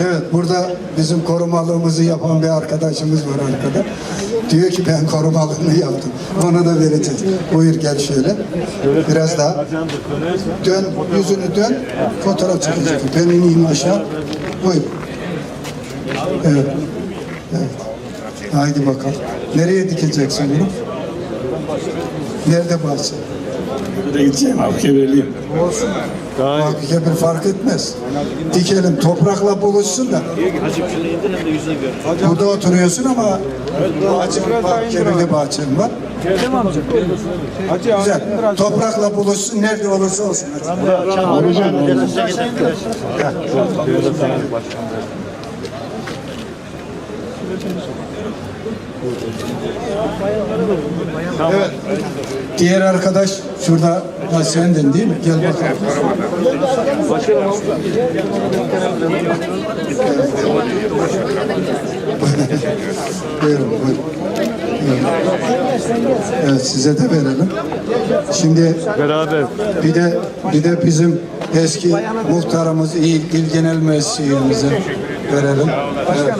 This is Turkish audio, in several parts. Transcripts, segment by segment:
Evet burada bizim korumalığımızı yapan bir arkadaşımız var arkada. Diyor ki ben korumalığını yaptım. Ona da vereceğiz. Buyur gel şöyle. Biraz daha. Dön, yüzünü dön. Fotoğraf çekecek. Ben ineyim aşağı. Buyur. Evet. Evet. Haydi bakalım. Nereye dikeceksin bunu? Nerede bahçe? Nereye gideceğim abi kemerliyim. Olsun. Bak kebir fark etmez. Dikelim toprakla buluşsun da. Burada oturuyorsun ama bak, kebirli bahçem var. Güzel. Toprakla buluşsun nerede olursa olsun. Hadi. Evet. Diğer arkadaş şurada ha, sendin değil mi? Gel bakalım. buyurun, buyurun. Evet size de verelim. Şimdi Beraber. bir de bir de bizim eski muhtarımız İl, İl Genel Meclisimize verelim. Evet.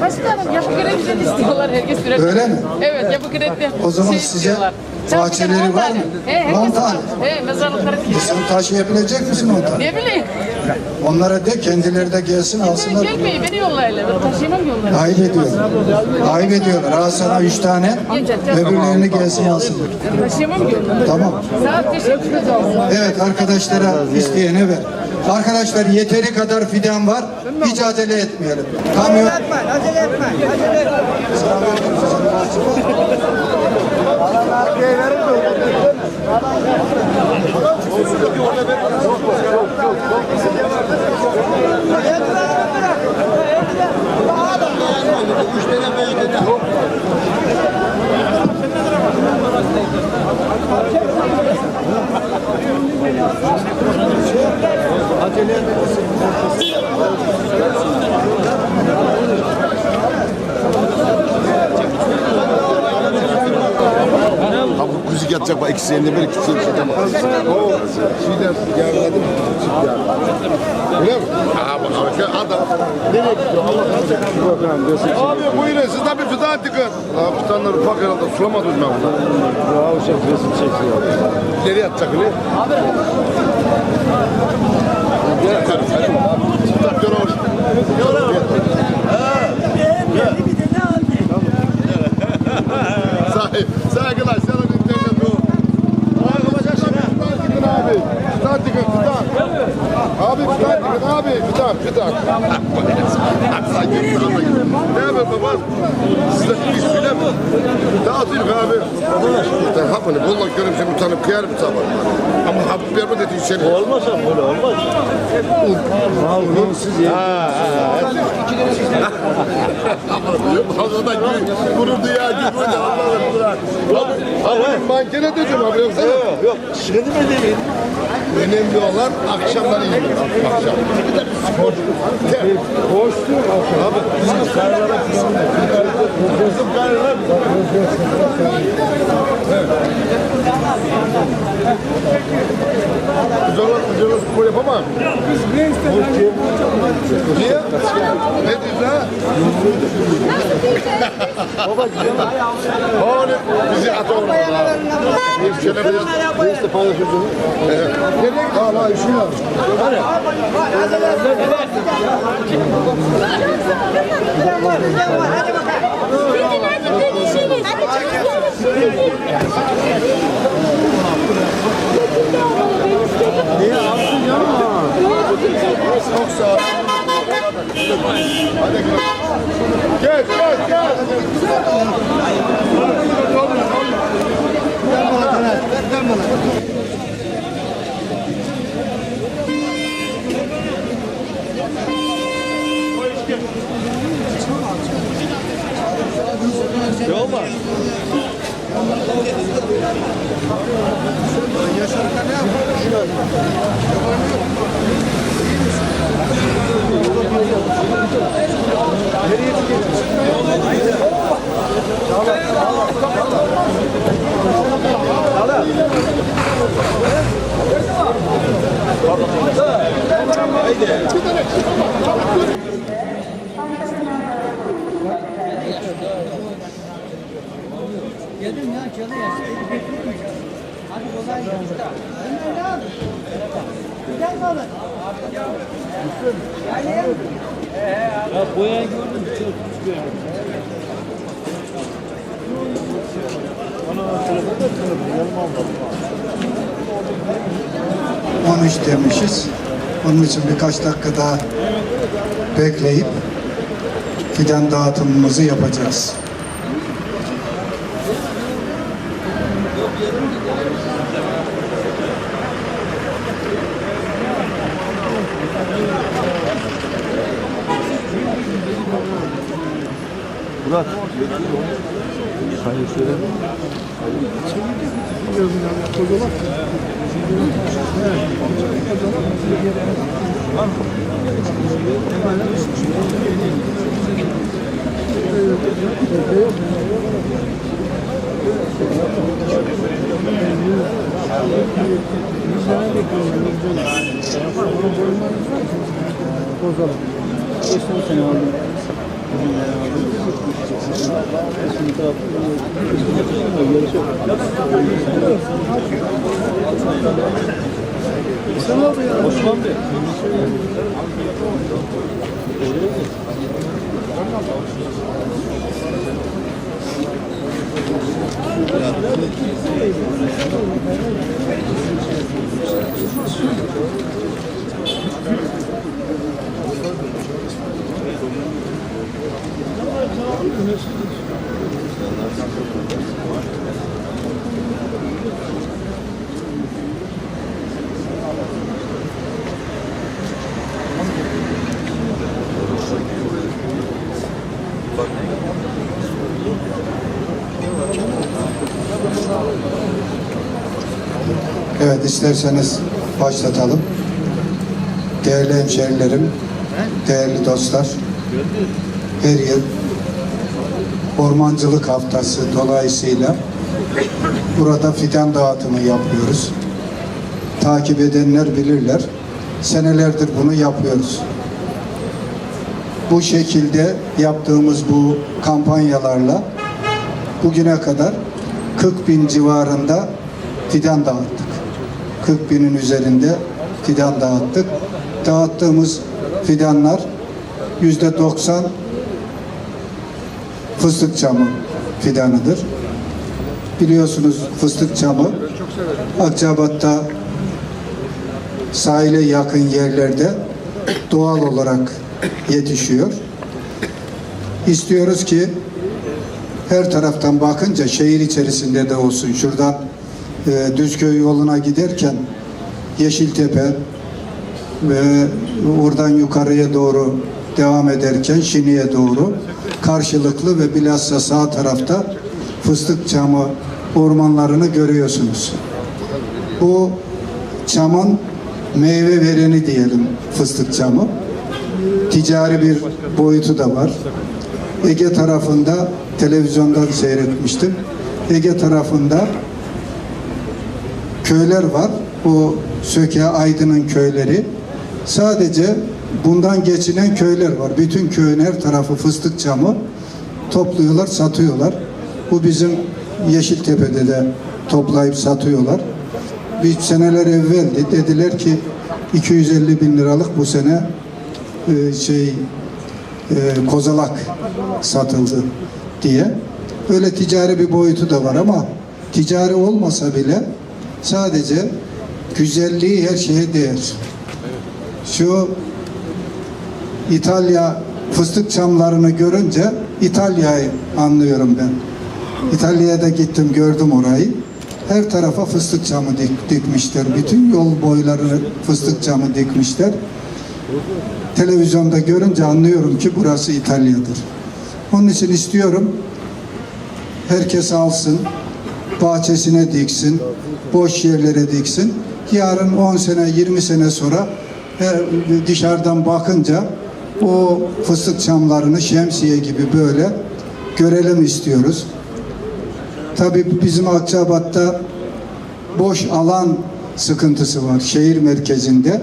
Başkanım yapı kredi istiyorlar herkes sürekli. Öyle mi? Evet yapı kredi. O zaman şey size istiyorlar. bahçeleri var mı? He, herkes On var. tane. He mezarlıkları dikiyor. Sen taşıyabilecek misin o tane? Ne bileyim. Onlara de kendileri de gelsin alsınlar. gelmeyin beni yollayla. Ben taşıyamam yolları. Ayıp ediyorlar. Ayıp ediyorlar. Al sana üç tane. Öbürlerini gelsin alsınlar. Taşıyamam yolları. Tamam. Sağ ol, teşekkür ederim. Evet arkadaşlara isteyene ver. Arkadaşlar yeteri kadar fidan var. Hiç acele etmeyelim. Kamyon. Acele etmeyin, acele etmeyin. Ha yatacak bak ikisi elinde bir ikisi elinde bir. O şeyden yarladı mı? Öyle mi? Aha bak harika adam. Nereye gidiyor Allah Allah. Abi buyurun siz de bir fidan tıkın. Abi fidanları ufak herhalde sulamadım ben bunu. Ya şey resim çekiyor. Nereye atacak öyle? Abi. Gel yukarı. Tutak gör hoş. Sahip. Saygılar. Sana bir internet o. Fidan tıkın abi. Fidan tıkın fidan. Abi fidan tıkın abi. Fidan fidan. Ne haber baba? Siz de bir iş bile mi? Dağıtayım abi. Ben hapını bullak görüm seni utanıp kıyarım sabah. Verme dedi içeri. Olmaz ama böyle olmaz. Siz ya. Fazladan gurur duyar gibi böyle Allah'ım bırak. Abi, mankene diyeceğim abi yoksa. Yok yok. Şireni mi demeyin? Önemli olan akşamları yiyor. Akşam. Bir de spor. Hoştur. Abi bizim kararlara Bizim kararlar. Biz ona, biz ona spor yapamam. Niye? Ne diyorsun ha? Oğlum bizi at oğlum. Şöyle biraz neyse paylaşıyorsun. Nereye gidiyorsun? Hala Niye alsın ya? Çok sağ ol. Hadi gel. Gel, gel, gel. Gel bana, gel bana. Geldim ya çalı ya. Hadi kolay gelsin. Önden devam. Güzel kalın. Ya boya gördüm. Çok güzel. 13 demişiz. Onun için birkaç dakika daha bekleyip fidan dağıtımımızı yapacağız. Murat. Hayır söyle. Bozalım. 5 sene oldu. Osman Bey. İsterseniz başlatalım. Değerli hemşerilerim, değerli dostlar, her yıl Ormancılık Haftası dolayısıyla burada fidan dağıtımı yapıyoruz. Takip edenler bilirler. Senelerdir bunu yapıyoruz. Bu şekilde yaptığımız bu kampanyalarla bugüne kadar 40 bin civarında fidan dağıttık. 40 binin üzerinde fidan dağıttık. Dağıttığımız fidanlar yüzde 90 fıstık çamı fidanıdır. Biliyorsunuz fıstık çamı Akçabat'ta sahile yakın yerlerde doğal olarak yetişiyor. İstiyoruz ki her taraftan bakınca şehir içerisinde de olsun. Şuradan e, Düzköy yoluna giderken Yeşiltepe ve oradan yukarıya doğru devam ederken Şini'ye doğru karşılıklı ve bilhassa sağ tarafta fıstık çamı ormanlarını görüyorsunuz. Bu çamın meyve vereni diyelim fıstık çamı. Ticari bir boyutu da var. Ege tarafında televizyondan seyretmiştim. Ege tarafında köyler var. O Söke, Aydın'ın köyleri. Sadece bundan geçinen köyler var. Bütün köyün her tarafı fıstık çamı topluyorlar, satıyorlar. Bu bizim Yeşiltepe'de de toplayıp satıyorlar. Bir seneler evveldi. Dediler ki 250 bin liralık bu sene e, şey e, kozalak satıldı diye. Öyle ticari bir boyutu da var ama ticari olmasa bile sadece güzelliği her şeye değer. Şu İtalya fıstık çamlarını görünce İtalya'yı anlıyorum ben. İtalya'ya da gittim gördüm orayı. Her tarafa fıstık çamı dik, dikmişler. Bütün yol boylarını fıstık çamı dikmişler. Televizyonda görünce anlıyorum ki burası İtalya'dır. Onun için istiyorum herkes alsın, bahçesine diksin, boş yerlere diksin. Yarın 10 sene, 20 sene sonra her, dışarıdan bakınca o fıstık çamlarını şemsiye gibi böyle görelim istiyoruz. Tabii bizim Akçabat'ta boş alan sıkıntısı var şehir merkezinde.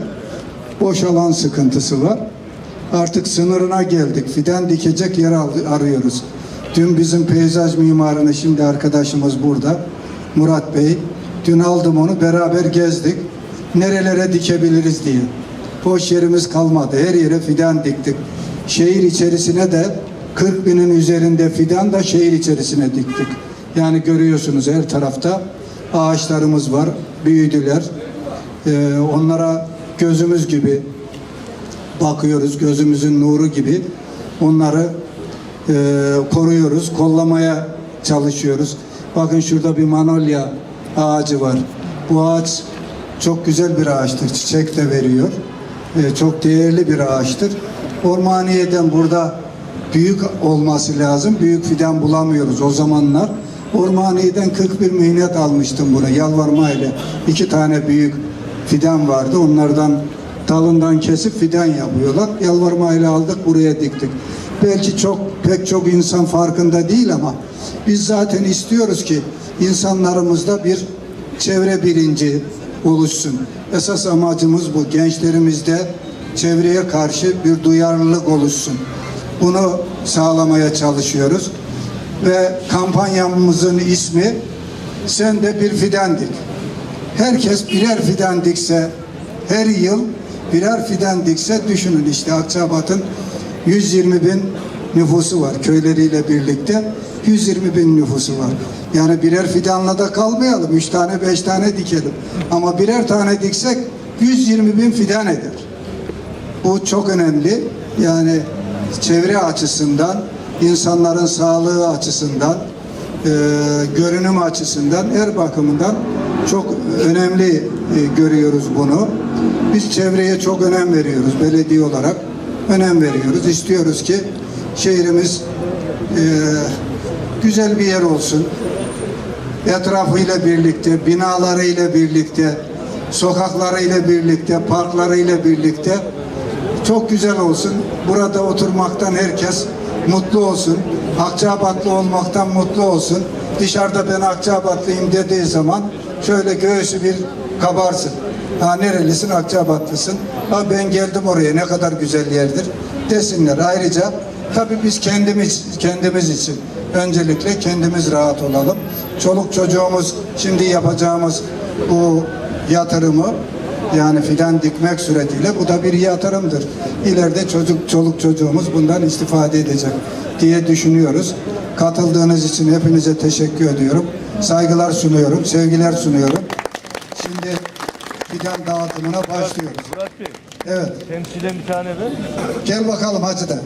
boş alan sıkıntısı var. Artık sınırına geldik. Fidan dikecek yer arıyoruz. Dün bizim peyzaj mimarını şimdi arkadaşımız burada. Murat Bey. Dün aldım onu beraber gezdik. Nerelere dikebiliriz diye. Boş yerimiz kalmadı. Her yere fidan diktik. Şehir içerisine de 40 binin üzerinde fidan da şehir içerisine diktik. Yani görüyorsunuz her tarafta ağaçlarımız var. Büyüdüler. Ee, onlara gözümüz gibi bakıyoruz. Gözümüzün nuru gibi onları e, koruyoruz. Kollamaya çalışıyoruz. Bakın şurada bir manolya ağacı var. Bu ağaç çok güzel bir ağaçtır. Çiçek de veriyor. E, çok değerli bir ağaçtır. Ormaniye'den burada büyük olması lazım. Büyük fidan bulamıyoruz o zamanlar. Ormaniye'den 41 minnet almıştım bunu yalvarmayla. İki tane büyük fidan vardı. Onlardan dalından kesip fidan yapıyorlar. Yalvarmayla aldık buraya diktik. Belki çok pek çok insan farkında değil ama biz zaten istiyoruz ki insanlarımızda bir çevre bilinci oluşsun. Esas amacımız bu. Gençlerimizde çevreye karşı bir duyarlılık oluşsun. Bunu sağlamaya çalışıyoruz. Ve kampanyamızın ismi Sen de bir fidan dik. Herkes birer fidan dikse her yıl birer fidan dikse düşünün işte Akçabat'ın 120 bin nüfusu var köyleriyle birlikte 120 bin nüfusu var. Yani birer fidanla da kalmayalım. Üç tane beş tane dikelim. Ama birer tane diksek 120 bin fidan eder. Bu çok önemli. Yani çevre açısından, insanların sağlığı açısından, e, görünüm açısından, her bakımından çok önemli e, görüyoruz bunu. Biz çevreye çok önem veriyoruz belediye olarak. Önem veriyoruz. İstiyoruz ki şehrimiz e, güzel bir yer olsun. Etrafıyla birlikte, binalarıyla birlikte, sokaklarıyla birlikte, parklarıyla birlikte çok güzel olsun. Burada oturmaktan herkes mutlu olsun. Akçabatlı olmaktan mutlu olsun. Dışarıda ben Akçabatlıyım dediği zaman şöyle göğsü bir kabarsın. Ha nerelisin? Akçabatlısın. Ha ben geldim oraya ne kadar güzel yerdir desinler. Ayrıca tabii biz kendimiz kendimiz için öncelikle kendimiz rahat olalım. Çoluk çocuğumuz şimdi yapacağımız bu yatırımı yani fidan dikmek suretiyle bu da bir yatırımdır. İleride çocuk çoluk çocuğumuz bundan istifade edecek diye düşünüyoruz. Katıldığınız için hepinize teşekkür ediyorum. Saygılar sunuyorum, sevgiler sunuyorum. Fidan dağıtımına başlıyoruz. Murat Bey, Evet, temsilen bir tane ver. gel bakalım hacı da.